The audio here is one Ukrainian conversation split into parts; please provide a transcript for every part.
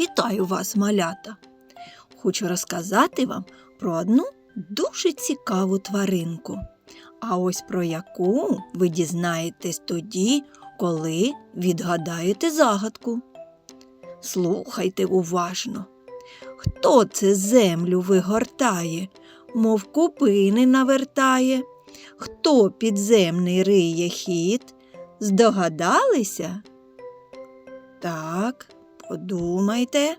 Вітаю вас, малята! Хочу розказати вам про одну дуже цікаву тваринку. А ось про яку ви дізнаєтесь тоді, коли відгадаєте загадку. Слухайте уважно. Хто це землю вигортає, мов купини навертає? Хто підземний риє хід? Здогадалися? Так, подумайте.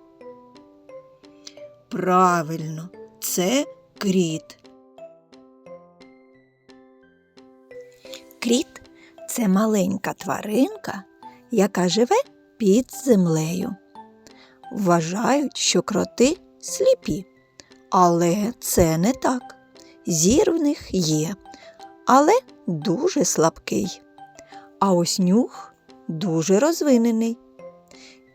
Правильно, це кріт. Кріт це маленька тваринка, яка живе під землею. Вважають, що кроти сліпі, але це не так. Зір в них є, але дуже слабкий. А ось нюх дуже розвинений.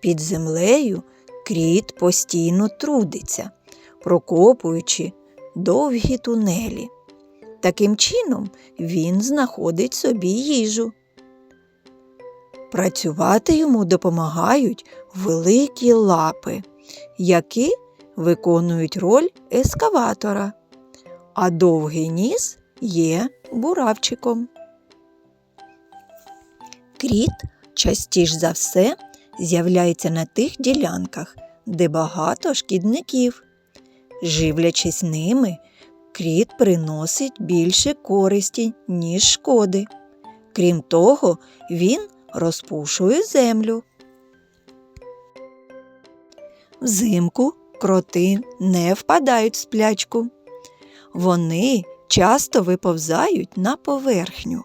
Під землею кріт постійно трудиться, прокопуючи довгі тунелі. Таким чином він знаходить собі їжу. Працювати йому допомагають великі лапи, які виконують роль ескаватора, а довгий ніс є буравчиком. Кріт частіш за все з'являється на тих ділянках, де багато шкідників. Живлячись ними, кріт приносить більше користі, ніж шкоди. Крім того, він розпушує землю. Взимку кроти не впадають в сплячку. Вони часто виповзають на поверхню.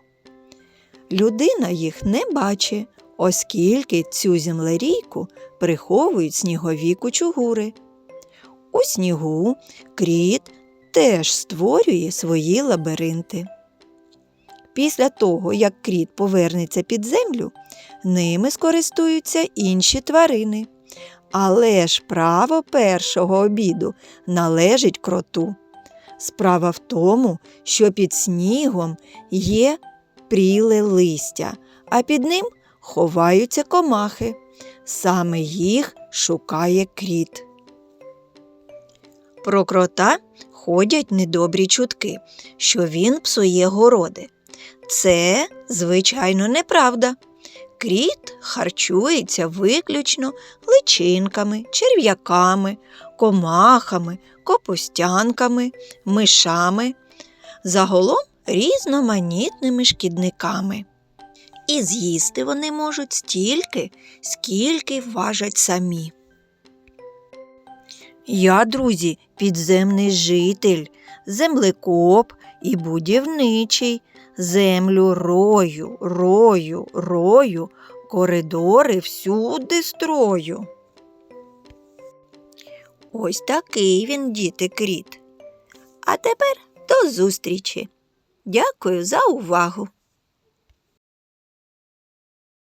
Людина їх не бачить, оскільки цю землерійку приховують снігові кучугури. У снігу кріт теж створює свої лабіринти. Після того, як кріт повернеться під землю, ними скористуються інші тварини. Але ж право першого обіду належить кроту. Справа в тому, що під снігом є пріле листя, а під ним ховаються комахи. Саме їх шукає кріт. Про крота ходять недобрі чутки, що він псує городи. Це, звичайно, неправда. Кріт харчується виключно личинками, черв'яками, комахами, копустянками, мишами, загалом різноманітними шкідниками. І з'їсти вони можуть стільки, скільки важать самі. Я, друзі, підземний житель, землекоп і будівничий, землю рою, рою, рою, коридори всюди строю. Ось такий він, діти, кріт. А тепер до зустрічі. Дякую за увагу.